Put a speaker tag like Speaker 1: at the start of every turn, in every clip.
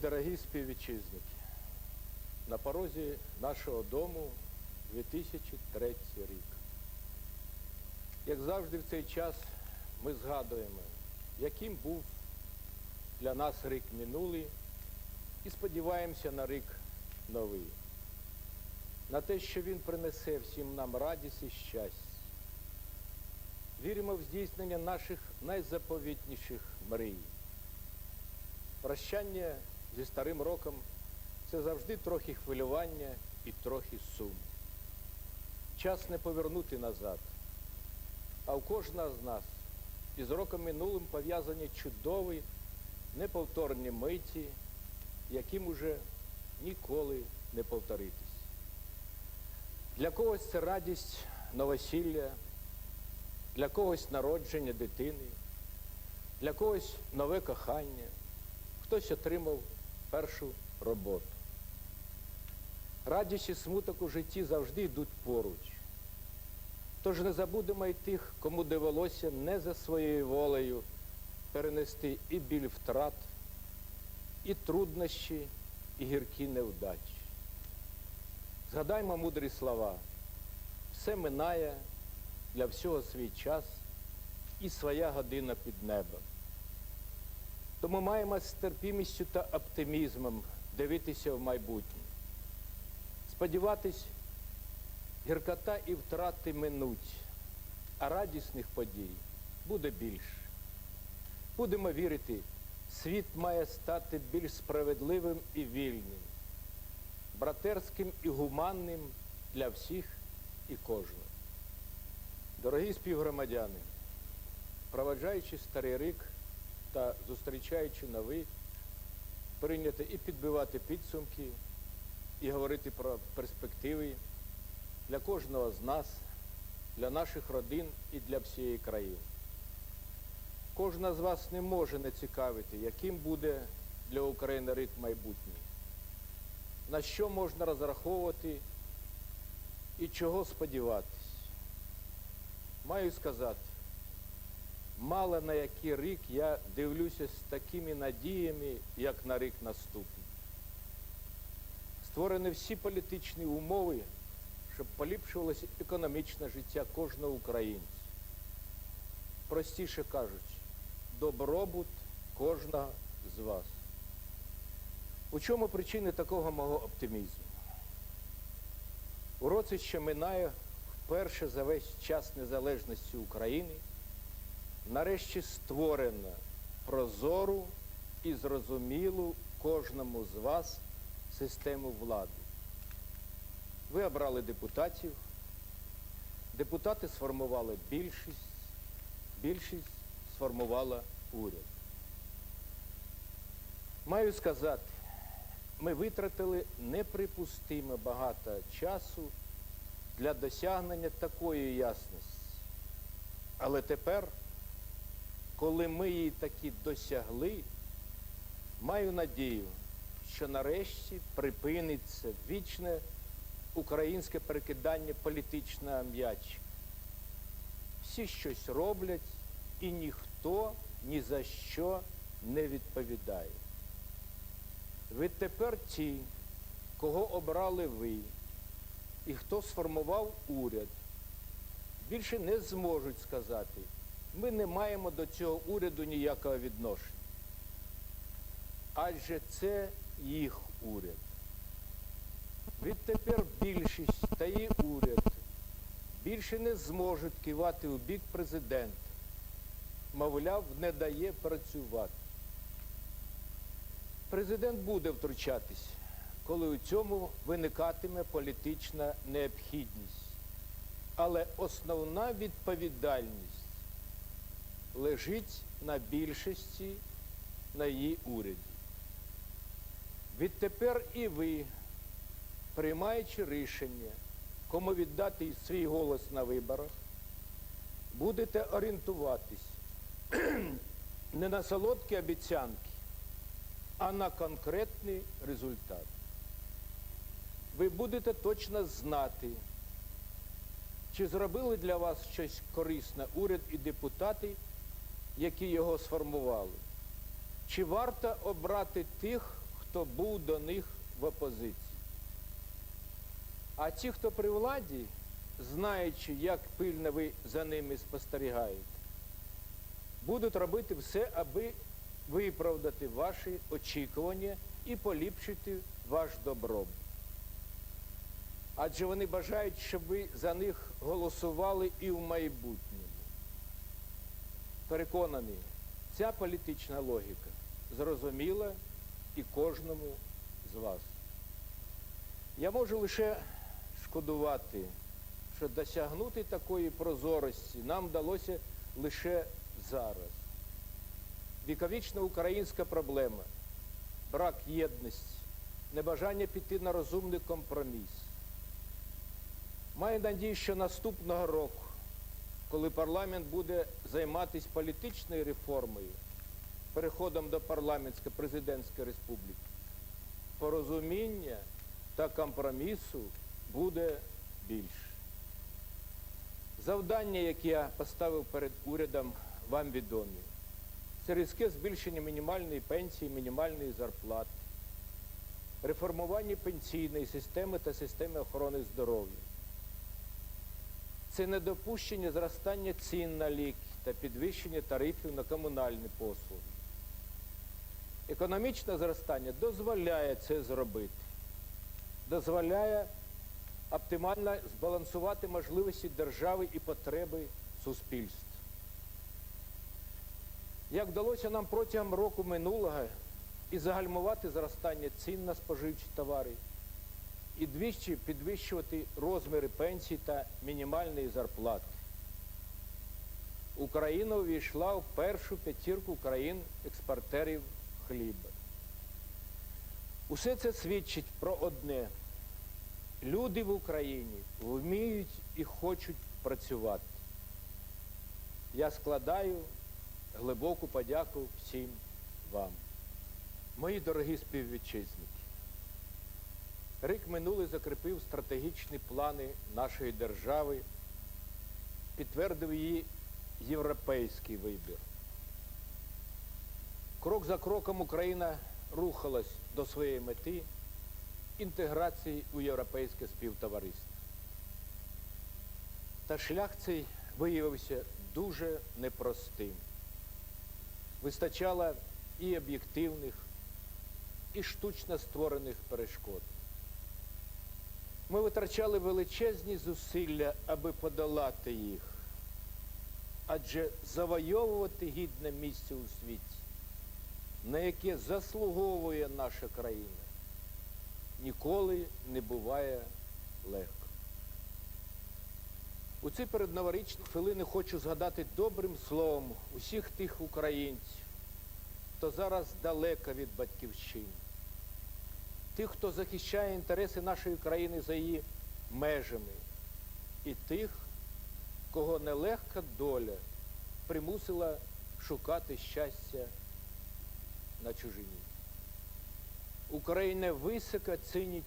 Speaker 1: Дорогі співвітчизники, на порозі нашого дому 2003 рік. Як завжди в цей час ми згадуємо, яким був для нас рік минулий і сподіваємося на рік новий, на те, що він принесе всім нам радість і щастя. Віримо в здійснення наших найзаповітніших мрій. Прощання зі старим роком це завжди трохи хвилювання і трохи сум. Час не повернути назад. А у кожного з нас із роком минулим пов'язані чудові, неповторні миті, яким уже ніколи не повторитись. Для когось це радість новосілля, для когось народження дитини, для когось нове кохання, хтось отримав першу роботу. Радість і смуток у житті завжди йдуть поруч. Тож не забудемо й тих, кому довелося не за своєю волею перенести і біль втрат, і труднощі, і гіркі невдачі. Згадаймо мудрі слова. Все минає для всього свій час і своя година під небом. Тому маємо з терпімістю та оптимізмом дивитися в майбутнє. Сподіватись, гіркота і втрати минуть, а радісних подій буде більше. Будемо вірити, світ має стати більш справедливим і вільним, братерським і гуманним для всіх і кожного. Дорогі співгромадяни, проваджаючи старий рік та зустрічаючи новий, прийняти і підбивати підсумки, і говорити про перспективи для кожного з нас, для наших родин і для всієї країни. Кожна з вас не може не цікавити, яким буде для України рік майбутній, на що можна розраховувати і чого сподіватись. Маю сказати, мало на який рік я дивлюся з такими надіями, як на рік наступний. Створені всі політичні умови, щоб поліпшувалося економічне життя кожного українця. Простіше кажучи, добробут кожного з вас. У чому причини такого мого оптимізму? У році, що минає, вперше за весь час незалежності України, нарешті створено прозору і зрозумілу кожному з вас систему влади. Ви обрали депутатів, депутати сформували більшість, більшість сформувала уряд. Маю сказати, ми витратили неприпустимо багато часу для досягнення такої ясності. Але тепер, коли ми її таки досягли, маю надію, що нарешті припиниться вічне українське перекидання політичного м'яча. Всі щось роблять і ніхто ні за що не відповідає. Відтепер ті, кого обрали ви, і хто сформував уряд, більше не зможуть сказати, ми не маємо до цього уряду ніякого відношення. Адже це їх уряд. Відтепер більшість та її уряд більше не зможуть кивати у бік президента, мовляв, не дає працювати. Президент буде втручатись, коли у цьому виникатиме політична необхідність. Але основна відповідальність лежить на більшості на її уряді. Відтепер і ви, приймаючи рішення, кому віддати свій голос на виборах, будете орієнтуватись не на солодкі обіцянки, а на конкретний результат. Ви будете точно знати, чи зробили для вас щось корисне уряд і депутати, які його сформували. Чи варто обрати тих, хто був до них в опозиції. А ті, хто при владі, знаючи, як пильно ви за ними спостерігаєте, будуть робити все, аби виправдати ваші очікування і поліпшити ваш добробут. Адже вони бажають, щоб ви за них голосували і в майбутньому. Переконаний, ця політична логіка зрозуміла і кожному з вас. Я можу лише шкодувати, що досягнути такої прозорості нам вдалося лише зараз. Віковічна українська проблема, брак єдності, небажання піти на розумний компроміс. Маю надію, що наступного року, коли парламент буде займатися політичною реформою, переходом до парламентсько-президентської республіки, порозуміння та компромісу буде більше. Завдання, які я поставив перед урядом, вам відомі. Це різке збільшення мінімальної пенсії, мінімальної зарплати, реформування пенсійної системи та системи охорони здоров'я. Це недопущення зростання цін на ліки та підвищення тарифів на комунальні послуги. Економічне зростання дозволяє це зробити, дозволяє оптимально збалансувати можливості держави і потреби суспільства. Як вдалося нам протягом року минулого і загальмувати зростання цін на споживчі товари, і двічі підвищувати розміри пенсій та мінімальної зарплати. Україна увійшла в першу п'ятірку країн експортерів хліба. Усе це свідчить про одне. Люди в Україні вміють і хочуть працювати. Я складаю глибоку подяку всім вам. Мої дорогі співвітчизники. Рік минулий закріпив стратегічні плани нашої держави, підтвердив її європейський вибір. Крок за кроком Україна рухалась до своєї мети інтеграції у європейське співтовариство. Та шлях цей виявився дуже непростим. Вистачало і об'єктивних, і штучно створених перешкод. Ми витрачали величезні зусилля, аби подолати їх, адже завойовувати гідне місце у світі, на яке заслуговує наша країна, ніколи не буває легко. У ці передноворічні хвилини хочу згадати добрим словом усіх тих українців, хто зараз далеко від батьківщини тих, хто захищає інтереси нашої країни за її межами, і тих, кого нелегка доля примусила шукати щастя на чужині. Україна високо цінить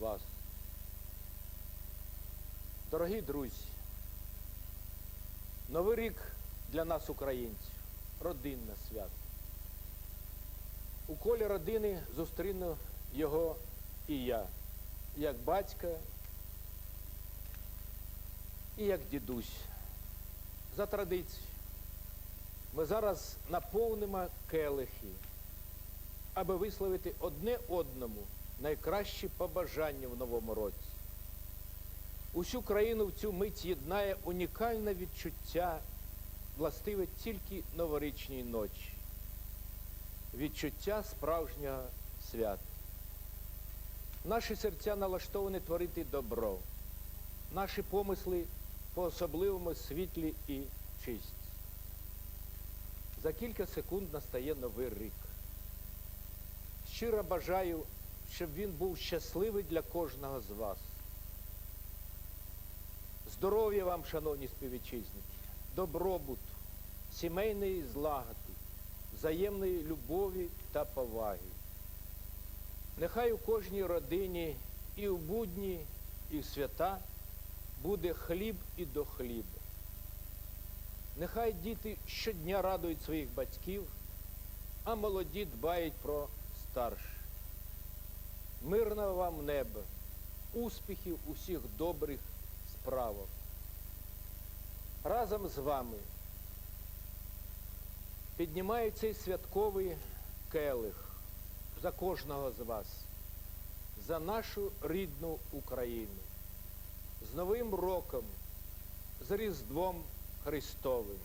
Speaker 1: вас. Дорогі друзі, Новий рік для нас, українців, родинне свято. У колі родини зустріну його і я, як батька і як дідусь. За традицією. Ми зараз наповнимо келихи, аби висловити одне одному найкращі побажання в новому році. Усю країну в цю мить єднає унікальне відчуття, властиве тільки новорічній ночі. Відчуття справжнього свята. Наші серця налаштовані творити добро, наші помисли по-особливому світлі і чисті. За кілька секунд настає новий рік. Щиро бажаю, щоб він був щасливий для кожного з вас. Здоров'я вам, шановні співвітчизники, добробуту, сімейної злагоди, взаємної любові та поваги. Нехай у кожній родині і в будні, і в свята буде хліб і до хліба. Нехай діти щодня радують своїх батьків, а молоді дбають про старших. мирного вам неба, успіхів у всіх добрих справах. Разом з вами піднімаю цей святковий келих за кожного з вас, за нашу рідну Україну, з Новим роком, з Різдвом Христовим.